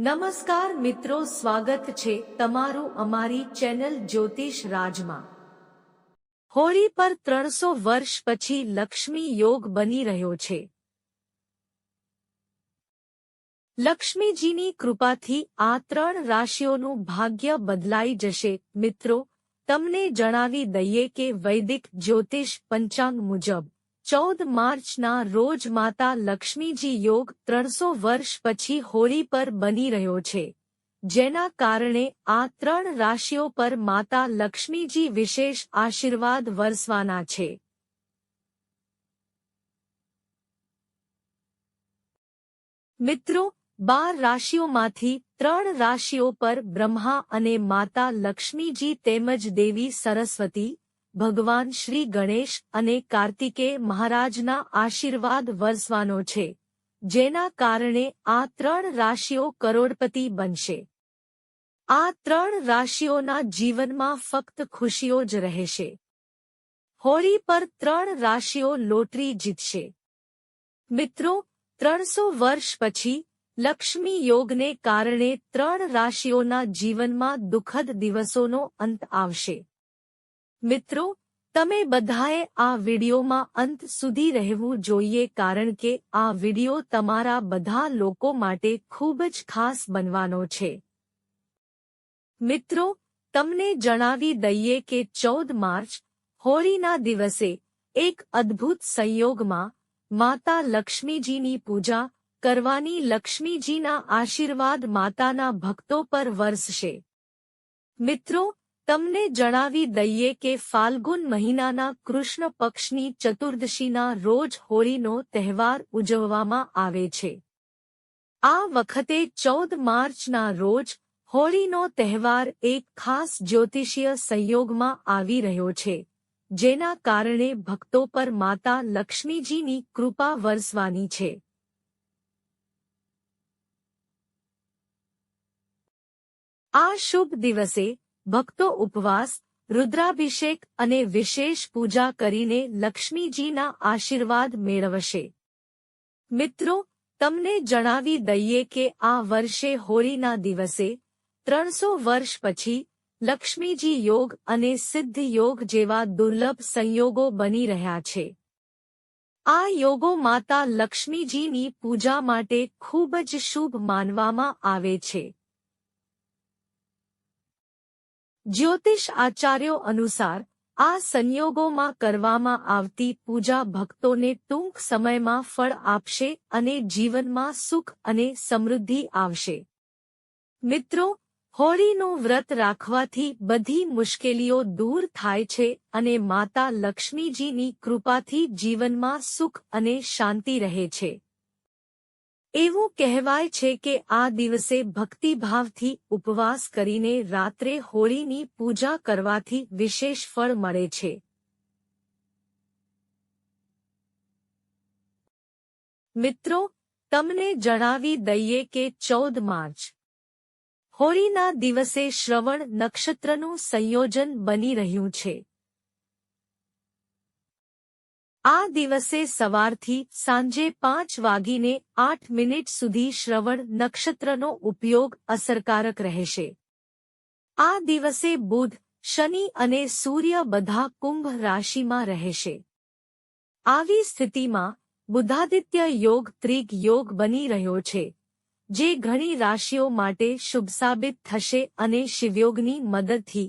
નમસ્કાર મિત્રો, સ્વાગત છે તમારું અમારી ચેનલ જ્યોતિષ રાજમાં. હોળી પર ત્રણસો વર્ષ પછી લક્ષ્મી યોગ બની રહ્યો છે. લક્ષ્મીજીની કૃપાથી આ ત્રણ રાશિઓનું ભાગ્ય બદલાઈ જશે. મિત્રો, તમને જણાવી દઈએ કે વૈદિક જ્યોતિષ પંચાંગ મુજબ ચૌદ માર્ચના રોજ માતા લક્ષ્મીજી યોગ ત્રણસો વર્ષ પછી હોળી પર બની રહ્યો છે. જેના કારણે આ ત્રણ રાશિઓ પર માતા લક્ષ્મીજી વિશેષ આશીર્વાદ વરસવાના છે. મિત્રો, બાર રાશિઓમાંથી ત્રણ રાશિઓ પર બ્રહ્મા અને માતા લક્ષ્મીજી તેમજ દેવી સરસ્વતી ભગવાન શ્રી ગણેશ અને કાર્તિકે મહારાજના આશીર્વાદ વરસવાનો છે, જેના કારણે આ ત્રણ રાશિઓ કરોડપતિ બનશે. આ ત્રણ રાશિઓના જીવનમાં ફક્ત ખુશીઓ જ રહેશે. હોળી પર ત્રણ રાશિઓ લોટરી જીતશે. મિત્રો, ત્રણસો વર્ષ પછી લક્ષ્મી યોગને કારણે ત્રણ રાશિઓના જીવનમાં દુઃખદ દિવસોનો અંત આવશે. મિત્રો, તમે બધાએ આ વિડીયોમાં અંત સુધી રહેવું જોઈએ કારણ કે આ વીડિયો તમારા બધા લોકો માટે ખૂબ જ ખાસ બનવાનો છે. મિત્રો, તમને જણાવી દઈએ કે ચૌદ માર્ચ, હોળીના દિવસે, એક અદ્ભુત સંયોગમાં, માતા લક્ષ્મીજીની પૂજા કરવાની લક્ષ્મીજીના આશીર્વાદ માતાના ભક્તો પર વરસશે. મિત્રો તમને જણાવી દઈએ કે ફાલ્ગુન મહિનાના કૃષ્ણ પક્ષની ચતુર્દશીના રોજ હોળીનો તહેવાર ઉજવવામાં આવે છે. આ વખતે ચૌદ માર્ચના રોજ હોળીનો તહેવાર એક ખાસ જ્યોતિષીય સંયોગમાં આવી રહ્યો છે, જેના કારણે ભક્તો પર માતા લક્ષ્મીજીની કૃપા વરસવાની છે. આ શુભ દિવસે ભક્તો ઉપવાસ, રુદ્રાભિષેક અને વિશેષ પૂજા કરીને લક્ષ્મીજીના આશીર્વાદ મેળવશે. મિત્રો, તમને જણાવી દઈએ કે આ વર્ષે હોળીના દિવસે ત્રણસો વર્ષ પછી લક્ષ્મીજી યોગ અને સિદ્ધ યોગ જેવા દુર્લભ સંયોગો બની રહ્યા છે. આ યોગો માતા લક્ષ્મીજીની પૂજા માટે ખૂબ જ શુભ માનવામાં આવે છે. જ્યોતિષ આચાર્યો અનુસાર, આ સંયોગોમાં કરવામાં આવતી પૂજા ભક્તોને ટૂંક સમયમાં ફળ આપશે અને જીવનમાં સુખ અને સમૃદ્ધિ આવશે. મિત્રો, હોળીનું વ્રત રાખવાથી બધી મુશ્કેલીઓ દૂર થાય છે અને માતા લક્ષ્મીજીની કૃપાથી જીવનમાં સુખ અને શાંતિ રહે છે. એવું કહેવાય છે કે આ દિવસે ભક્તિભાવથી ઉપવાસ કરીને રાત્રે હોળીની પૂજા કરવાથી વિશેષ ફળ મળે છે. મિત્રો, તમને જણાવી દઈએ કે ચૌદ માર્ચ. હોળીના દિવસે શ્રવણ નક્ષત્રનું સંયોજન બની રહ્યું છે. આ દિવસે સવારથી સાંજે પાંચ વાગીને આઠ મિનિટ સુધી શ્રવણ નક્ષત્રનો ઉપયોગ અસરકારક રહેશે. આ દિવસે બુધ, શનિ અને સૂર્ય બધા કુંભ રાશિમાં રહેશે. આવી સ્થિતિમાં બુધાદિત્ય યોગ ત્રિગ યોગ બની રહ્યો છે, જે ઘણી રાશિઓ માટે શુભ સાબિત થશે અને શિવયોગની મદદથી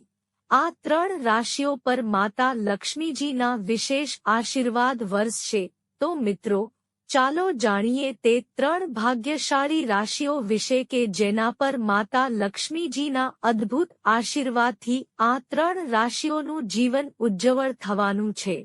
આ ત્રણ રાશિઓ પર માતા લક્ષ્મીજીના વિશેષ આશીર્વાદ વરસશે. તો મિત્રો, ચાલો જાણીએ તે ત્રણ ભાગ્યશાળી રાશિઓ વિશે કે જેના પર માતા લક્ષ્મીજીના અદ્ભુત આશીર્વાદથી આ ત્રણ રાશિઓનું જીવન ઉજ્જવળ થવાનું છે.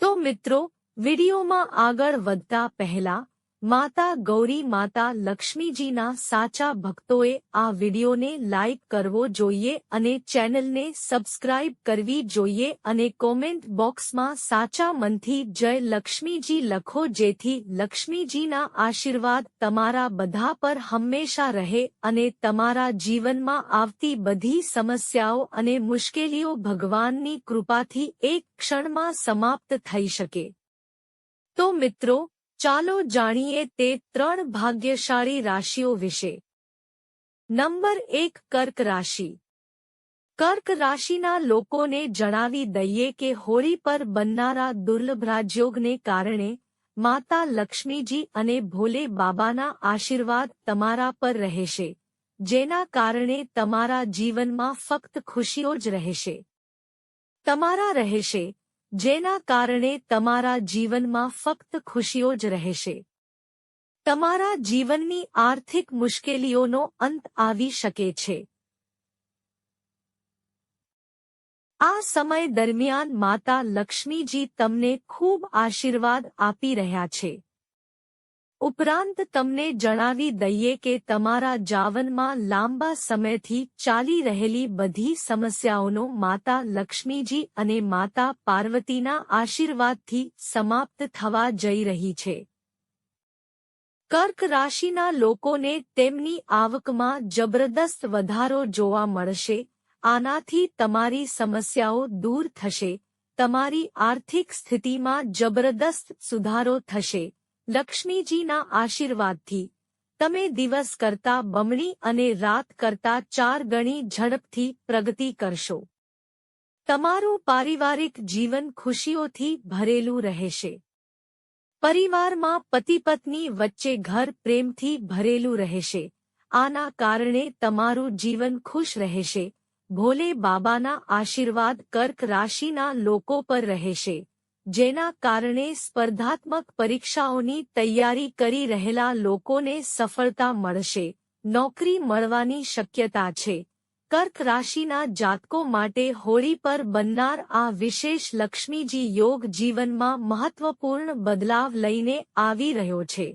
તો મિત્રો, વિડીયોમાં આગળ વધતા પહેલા માતા ગૌરી માતા લક્ષ્મીજીના સાચા ભક્તોએ આ વિડિયોને લાઇક કરવો જોઈએ અને ચેનલને સબસ્ક્રાઇબ કરવી જોઈએ અને કોમેન્ટ બોક્સમાં સાચા મનથી જય લક્ષ્મીજી લખો જેથી લક્ષ્મીજીના આશીર્વાદ તમારા બધા પર હંમેશા રહે અને તમારા જીવનમાં આવતી બધી સમસ્યાઓ અને મુશ્કેલીઓ ભગવાનની કૃપાથી એક ક્ષણમાં સમાપ્ત થઈ શકે. તો મિત્રો ચાલો જાણીએ તે ત્રણ ભાગ્યશાળી રાશિઓ વિશે. નંબર એક કર્ક રાશિ. કર્ક રાશિના લોકોને જણાવી દઈએ કે હોળી પર બનનારા દુર્લભ રાજયોગને કારણે માતા લક્ષ્મીજી અને ભોલે બાબાના આશીર્વાદ તમારા પર રહેશે, જેના કારણે તમારા જીવનમાં ફક્ત ખુશીઓ જ રહેશે. તમારા રહેશે જેના કારણે તમારા જીવનમાં ફક્ત ખુશીઓ જ રહેશે. તમારા જીવનની આર્થિક મુશ્કેલીઓનો અંત આવી શકે છે. આ સમય દરમિયાન માતા લક્ષ્મીજી તમને ખૂબ આશીર્વાદ આપી રહ્યા છે. ઉપરાંત તમને જણાવી દઈએ કે તમારા જાવનમાં લાંબા સમયથી ચાલી રહેલી બધી સમસ્યાઓનો માતા લક્ષ્મીજી અને માતા પાર્વતીના આશીર્વાદથી સમાપ્ત થવા જઈ રહી છે. કર્ક રાશિના લોકોને તેમની આવકમાં જબરદસ્ત વધારો જોવા મળશે, આનાથી તમારી સમસ્યાઓ દૂર થશે, તમારી આર્થિક સ્થિતિમાં જબરદસ્ત સુધારો થશે. લક્ષ્મીજીના આશીર્વાદથી. તમે દિવસ કરતા બમણી અને રાત કરતા ચાર ગણી ઝડપથી પ્રગતિ કરશો. તમારું પારિવારિક જીવન ખુશીઓથી ભરેલું રહેશે. પરિવારમાં પતિ પત્ની વચ્ચે ઘર પ્રેમથી ભરેલું રહેશે. આના કારણે તમારું જીવન ખુશ રહેશે. ભોલે બાબાના આશીર્વાદ કર્ક રાશિના લોકો પર રહેશે. જેના કારણે સ્પર્ધાત્મક પરીક્ષાઓની તૈયારી કરી રહેલા લોકોને સફળતા મળશે, નોકરી મળવાની શક્યતા છે. કર્ક રાશિના જાતકો માટે હોળી પર બનનાર આ વિશેષ લક્ષ્મીજી યોગ જીવનમાં મહત્વપૂર્ણ બદલાવ લઈને આવી રહ્યો છે.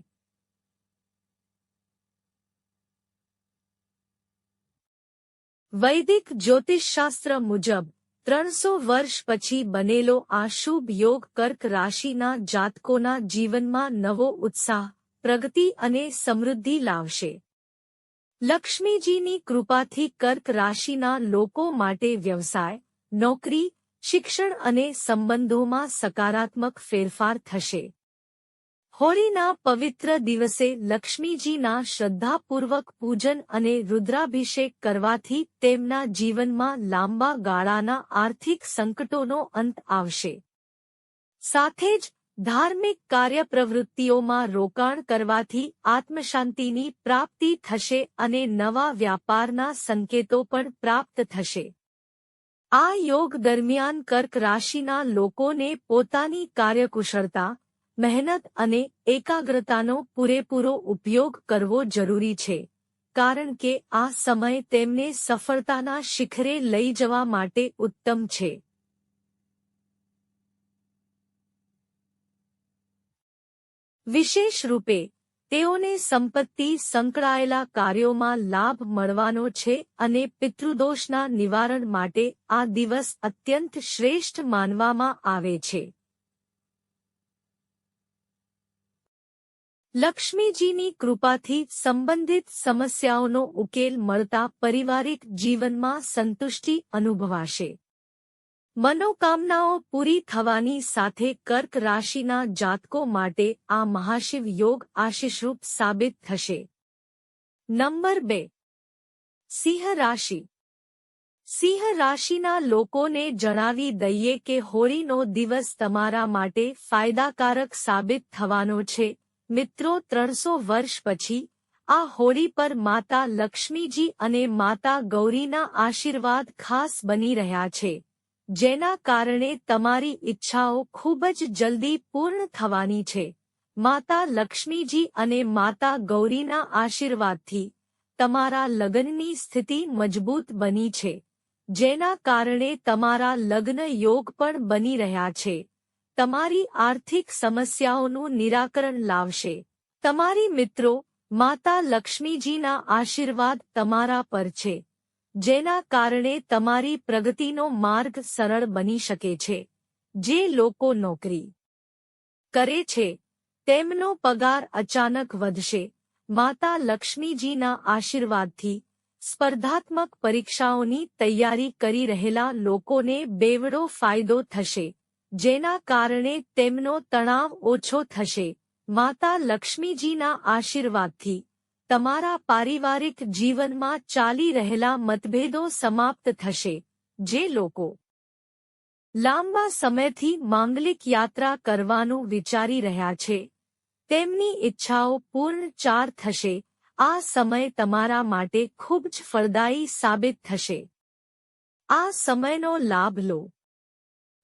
વૈદિક જ્યોતિષશાસ્ત્ર મુજબ ત્રણસો વર્ષ પછી બનેલો આ શુભ યોગ કર્ક રાશિના જાતકોના જીવનમાં નવો ઉત્સાહ, પ્રગતિ અને સમૃદ્ધિ લાવશે. લક્ષ્મીજીની કૃપાથી કર્ક રાશિના લોકો માટે વ્યવસાય, નોકરી, શિક્ષણ અને સંબંધોમાં સકારાત્મક ફેરફાર થશે. હોળીના પવિત્ર દિવસે લક્ષ્મીજીના શ્રદ્ધાપૂર્વક પૂજન અને રુદ્રાભિષેક કરવાથી તેમના જીવનમાં લાંબા ગાળાના આર્થિક સંકટોનો અંત આવશે. સાથે જ, ધાર્મિક કાર્યપ્રવૃત્તિઓમાં રોકાણ કરવાથી આત્મશાંતિની પ્રાપ્તિ થશે અને નવા વ્યાપારના સંકેતો પણ પ્રાપ્ત થશે. આ યોગ દરમિયાન કર્ક રાશિના લોકોને પોતાની કાર્યકુશળતા મહેનત અને એકાગ્રતાનો પૂરેપૂરો ઉપયોગ કરવો જરૂરી છે. કારણ કે આ સમય તેમને સફળતાના શિખરે લઈ જવા માટે ઉત્તમ છે. વિશેષ રૂપે, તેઓને સંપત્તિ સંકળાયેલા કાર્યોમાં લાભ મળવાનો છે અને પિતૃદોષના નિવારણ માટે આ દિવસ અત્યંત શ્રેષ્ઠ માનવામાં આવે છે. લક્ષ્મીજીની કૃપાથી સંબંધિત સમસ્યાઓનો ઉકેલ મળતા પારિવારિક જીવનમાં સંતુષ્ટિ અનુભવાશે. મનોકામનાઓ પૂરી થવાની સાથે કર્ક રાશિના જાતકો માટે આ મહાશિવ યોગ આશીષરૂપ સાબિત થશે. નંબર બે. સિંહ રાશિ. સિંહ રાશિના લોકોને જણાવી દઈએ કે હોળીનો દિવસ તમારા માટે ફાયદાકારક સાબિત થવાનો છે મિત્રો, ત્રણસો વર્ષ પછી, આ હોળી પર માતા લક્ષ્મીજી અને માતા ગૌરીના આશીર્વાદ ખાસ બની રહ્યા છે, જેના કારણે તમારી ઈચ્છાઓ ખૂબ જ જલ્દી પૂર્ણ થવાની છે. માતા લક્ષ્મીજી અને માતા ગૌરીના આશીર્વાદથી તમારા લગ્નની સ્થિતિ મજબૂત બની છે, જેના કારણે તમારા લગ્ન યોગ પણ બની રહ્યા છે. તમારી આર્થિક સમસ્યાઓનું નિરાકરણ લાવશે. તમારી મિત્રો, માતા લક્ષ્મીજીના આશીર્વાદ તમારા પર છે, જેના કારણે તમારી પ્રગતિનો માર્ગ સરળ બની શકે છે. જે લોકો નોકરી કરે છે, તેમનો પગાર અચાનક વધશે. માતા લક્ષ્મીજીના આશીર્વાદથી સ્પર્ધાત્મક પરીક્ષાઓની તૈયારી કરી રહેલા લોકોને બેવડો ફાયદો થશે. જેના કારણે તેમનો તણાવ ઓછો થશે. માતા લક્ષ્મીજીના આશીર્વાદથી, તમારા પારિવારિક જીવનમાં ચાલી રહેલા મતભેદો સમાપ્ત થશે. જે લોકો લાંબા સમયથી માંગલિક યાત્રા કરવાનું વિચારી રહ્યા છે, તેમની ઈચ્છાઓ પૂર્ણ ચાર થશે. આ સમય તમારા માટે ખૂબ જ ફળદાયી સાબિત થશે. આ સમયનો લાભ લો.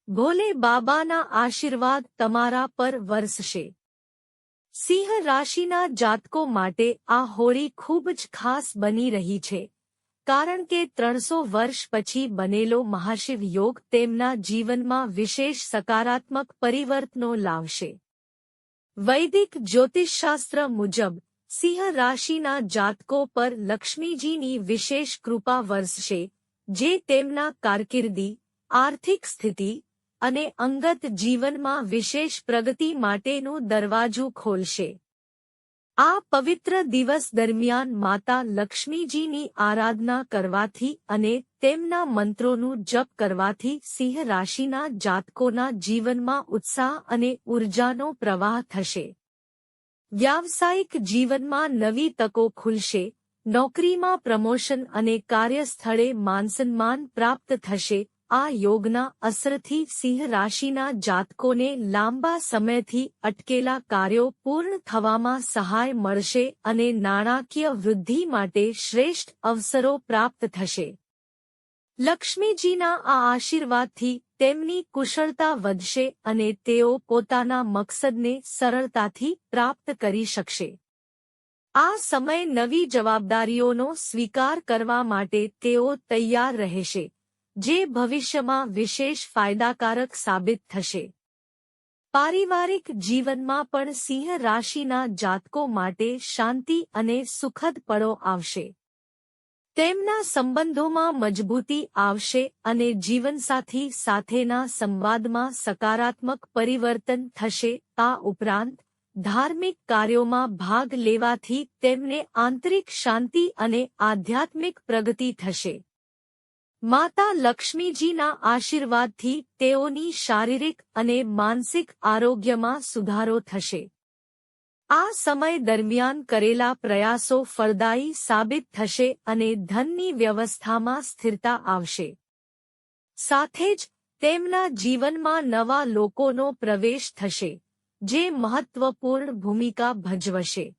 ભોલે બાબાના આશીર્વાદ તમારા પર વરસશે. સિંહ રાશિના જાતકો માટે આ હોળી ખૂબ જ ખાસ બની રહી છે, કારણ કે ત્રણસો વર્ષ પછી બનેલો મહાશિવ યોગ તેમના જીવનમાં વિશેષ સકારાત્મક પરિવર્તનો લાવશે. વૈદિક જ્યોતિષશાસ્ત્ર મુજબ, સિંહ રાશિના જાતકો પર લક્ષ્મીજીની વિશેષ કૃપા વરસશે, જે તેમના કારકિર્દી, આર્થિક સ્થિતિ અને અંગત જીવનમાં વિશેષ પ્રગતિ માટેનું દરવાજું ખોલશે. આ પવિત્ર દિવસ દરમિયાન માતા લક્ષ્મીજીની આરાધના કરવાથી અને તેમના મંત્રોનું જપ કરવાથી સિંહ રાશિના જાતકોના જીવનમાં ઉત્સાહ અને ઉર્જાનો પ્રવાહ થશે. વ્યાવસાયિક જીવનમાં નવી તકો ખુલશે, નોકરીમાં પ્રમોશન અને કાર્યસ્થળે માનસન્માન પ્રાપ્ત થશે આ યોગના અસરથી સિંહ રાશિના જાતકોને લાંબા સમયથી અટકેલા કાર્યો પૂર્ણ થવામાં સહાય મળશે અને નાણાકીય વૃદ્ધિ માટે શ્રેષ્ઠ અવસરો પ્રાપ્ત થશે. લક્ષ્મીજીના આ આશીર્વાદથી તેમની કુશળતા વધશે અને તેઓ પોતાના મકસદને સરળતાથી પ્રાપ્ત કરી શકશે. આ સમય નવી જવાબદારીઓનો સ્વીકાર કરવા માટે તેઓ તૈયાર રહેશે. જે ભવિષ્યમાં વિશેષ ફાયદાકારક સાબિત થશે. પારિવારિક જીવનમાં પણ સિંહ રાશિના જાતકો માટે શાંતિ અને સુખદ પળો આવશે. તેમના સંબંધોમાં મજબૂતી આવશે અને જીવનસાથી સાથેના સંવાદમાં સકારાત્મક પરિવર્તન થશે. આ ઉપરાંત, ધાર્મિક કાર્યોમાં ભાગ લેવાથી તેમને આંતરિક શાંતિ અને આધ્યાત્મિક પ્રગતિ થશે. માતા લક્ષ્મીજીના આશીર્વાદથી તેઓની શારીરિક અને માનસિક આરોગ્યમાં સુધારો થશે. આ સમય દરમિયાન કરેલા પ્રયાસો ફળદાયી સાબિત થશે અને ધનની વ્યવસ્થામાં સ્થિરતા આવશે. સાથે જ તેમના જીવનમાં નવા લોકોનો પ્રવેશ થશે, જે મહત્વપૂર્ણ ભૂમિકા ભજવશે.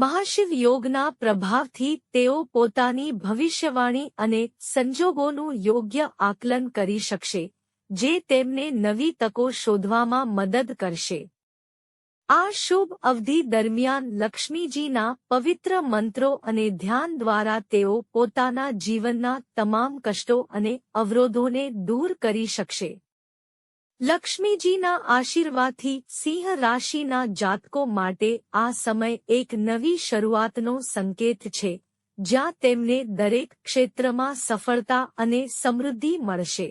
મહાશિવ યોગના પ્રભાવથી તેઓ પોતાની ભવિષ્યવાણી અને સંજોગોનું યોગ્ય આકલન કરી શકશે, જે તેમને નવી તકો શોધવામાં મદદ કરશે. આ શુભ અવધિ દરમિયાન લક્ષ્મીજીના પવિત્ર મંત્રો અને ધ્યાન દ્વારા તેઓ પોતાના જીવનના તમામ કષ્ટો અને અવરોધોને દૂર કરી શકશે. લક્ષ્મીજીના આશીર્વાદથી સિંહ રાશિના જાતકો માટે આ સમય એક નવી શરૂઆતનો સંકેત છે, જ્યાં તેમને દરેક ક્ષેત્રમાં સફળતા અને સમૃદ્ધિ મળશે.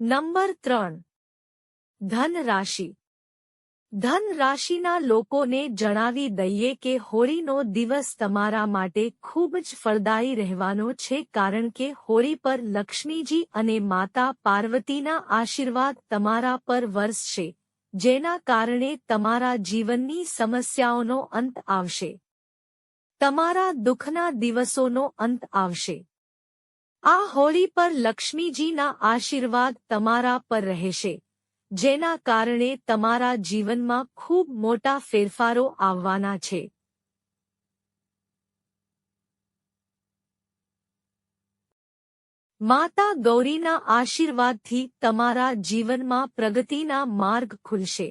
નંબર ત્રણ. ધન રાશિ ધન રાશિના લોકોને જણાવી દઈએ કે હોળીનો દિવસ તમારા માટે ખૂબ જ ફળદાયી રહેવાનો છે કારણ કે હોળી પર લક્ષ્મીજી અને માતા પાર્વતીના આશીર્વાદ તમારા પર વરસશે જેના કારણે તમારા જીવનની સમસ્યાઓનો અંત આવશે. તમારા દુઃખના દિવસોનો અંત આવશે. આ હોળી પર લક્ષ્મીજીના આશીર્વાદ તમારા પર રહેશે. જેના કારણે તમારા જીવનમાં ખૂબ મોટા ફેરફારો આવવાના છે. માતા ગૌરીના આશીર્વાદથી તમારા જીવનમાં પ્રગતિના માર્ગ ખુલશે.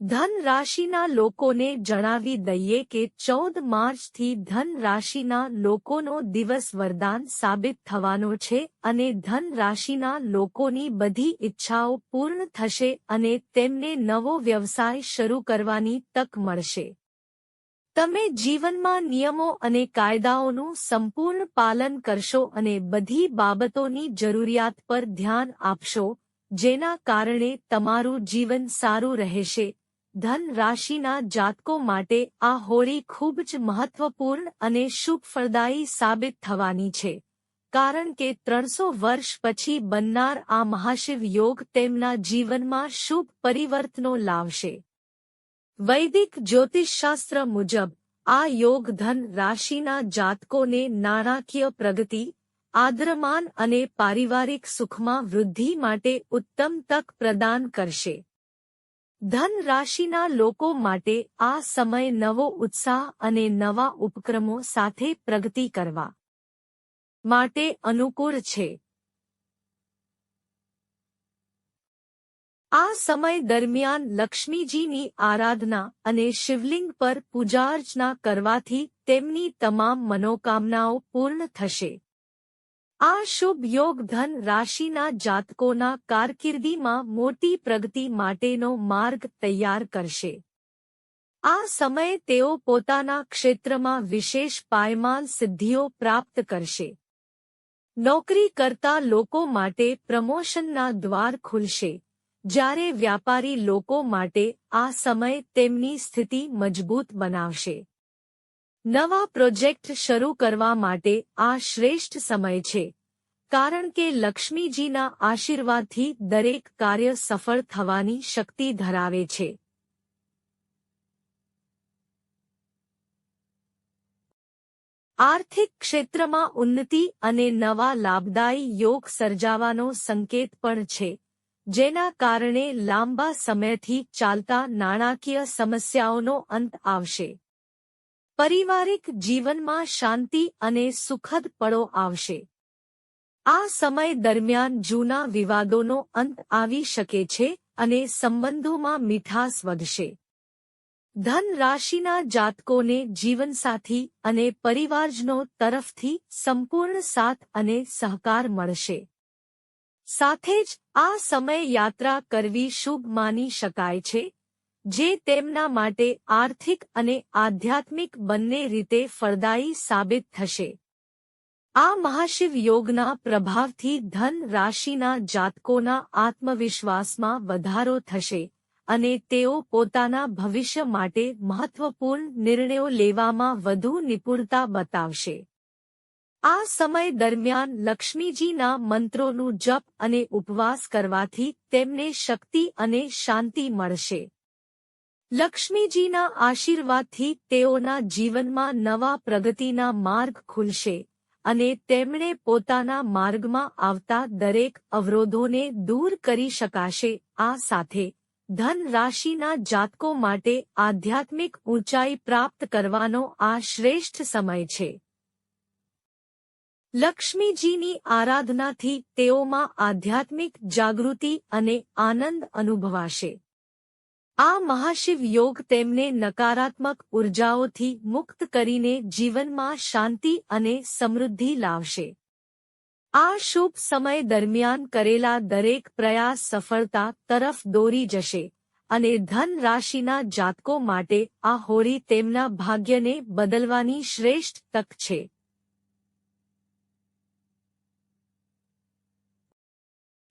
ધન રાશિના લોકોને જણાવી દઈએ કે ચૌદ માર્ચથી ધન રાશિના લોકોનો દિવસ વરદાન સાબિત થવાનો છે અને ધન રાશિના લોકોની બધી ઈચ્છાઓ પૂર્ણ થશે અને તેમને નવો વ્યવસાય શરૂ કરવાની તક મળશે. તમે જીવનમાં નિયમો અને કાયદાઓનું સંપૂર્ણ પાલન કરશો અને બધી બાબતોની જરૂરિયાત પર ધ્યાન આપશો, જેના કારણે તમારું જીવન સારું રહેશે. ધન રાશિના જાતકો માટે આ હોળી ખૂબ જ મહત્વપૂર્ણ અને શુભ ફળદાયી સાબિત થવાની છે. કારણ કે ત્રણસો વર્ષ પછી બનનાર આ મહાશિવ યોગ તેમના જીવનમાં શુભ પરિવર્તનો લાવશે. વૈદિક જ્યોતિષશાસ્ત્ર મુજબ, આ યોગ ધન રાશિના જાતકોને નાણાકીય પ્રગતિ, આદ્રમાન અને પારિવારિક સુખમાં વૃદ્ધિ માટે ઉત્તમ તક પ્રદાન કરશે. ધન રાશિના લોકો માટે આ સમય નવો ઉત્સાહ અને નવા ઉપક્રમો સાથે પ્રગતિ કરવા માટે અનુકૂળ છે. આ સમય દરમિયાન લક્ષ્મીજીની આરાધના અને શિવલિંગ પર પૂજાર્ચના કરવાથી તેમની તમામ મનોકામનાઓ પૂર્ણ થશે. આ શુભ યોગ ધન રાશિના જાતકોના કારકિર્દીમાં મોટી પ્રગતિ માટેનો માર્ગ તૈયાર કરશે. આ સમયે તેઓ પોતાના ક્ષેત્રમાં વિશેષ પાયમાલ સિદ્ધિઓ પ્રાપ્ત કરશે. નોકરી કરતા લોકો માટે પ્રમોશનના દ્વાર ખુલશે. જ્યારે વ્યાપારી લોકો માટે આ સમય તેમની સ્થિતિ મજબૂત બનાવશે. નવા પ્રોજેક્ટ શરૂ કરવા માટે આ શ્રેષ્ઠ સમય છે. કારણ કે લક્ષ્મીજીના આશીર્વાદથી દરેક કાર્ય સફળ થવાની શક્તિ ધરાવે છે. આર્થિક ક્ષેત્રમાં ઉન્નતિ અને નવા લાભદાયી યોગ સર્જાવાનો સંકેત પણ છે. જેના કારણે લાંબા સમયથી ચાલતા નાણાકીય સમસ્યાઓનો અંત આવશે. પરિવારિક જીવનમાં શાંતિ અને સુખદ પળો આવશે. આ સમય દરમિયાન જૂના વિવાદોનો અંત આવી શકે છે અને સંબંધોમાં મીઠાસ વધશે. ધન રાશિના જાતકોને જીવનસાથી અને પરિવારજનો તરફથી સંપૂર્ણ સાથ અને સહકાર મળશે. સાથે જ આ સમય યાત્રા કરવી શુભ માની શકાય છે. જે તેમના માટે આર્થિક અને આધ્યાત્મિક બંને રીતે ફળદાયી સાબિત થશે. આ મહાશિવ યોગના પ્રભાવથી ધન રાશિના જાતકોના આત્મવિશ્વાસમાં વધારો થશે અને તેઓ પોતાના ભવિષ્ય માટે મહત્વપૂર્ણ નિર્ણયો લેવામાં વધુ નિપુણતા બતાવશે. આ સમય દરમિયાન લક્ષ્મીજીના મંત્રોનું જપ અને ઉપવાસ કરવાથી તેમને શક્તિ અને શાંતિ મળશે. લક્ષ્મીજીના આશીર્વાદથી તેઓના જીવનમાં નવા પ્રગતિના માર્ગ ખુલશે અને તેમણે પોતાના માર્ગમાં આવતા દરેક અવરોધોને દૂર કરી શકાશે. આ સાથે ધન રાશિના જાતકો માટે આધ્યાત્મિક ઊંચાઈ પ્રાપ્ત કરવાનો આ શ્રેષ્ઠ સમય છે. લક્ષ્મીજીની આરાધનાથી તેઓમાં આધ્યાત્મિક જાગૃતિ અને આનંદ અનુભવાશે. આ મહાશિવ યોગ તેમને નકારાત્મક ઉર્જાઓથી મુક્ત કરીને જીવનમાં શાંતિ અને સમૃદ્ધિ લાવશે. આ શુભ સમય દરમિયાન કરેલા દરેક પ્રયાસ સફળતા તરફ દોરી જશે અને ધન રાશિના જાતકો માટે આ હોળી તેમના ભાગ્યને બદલવાની શ્રેષ્ઠ તક છે.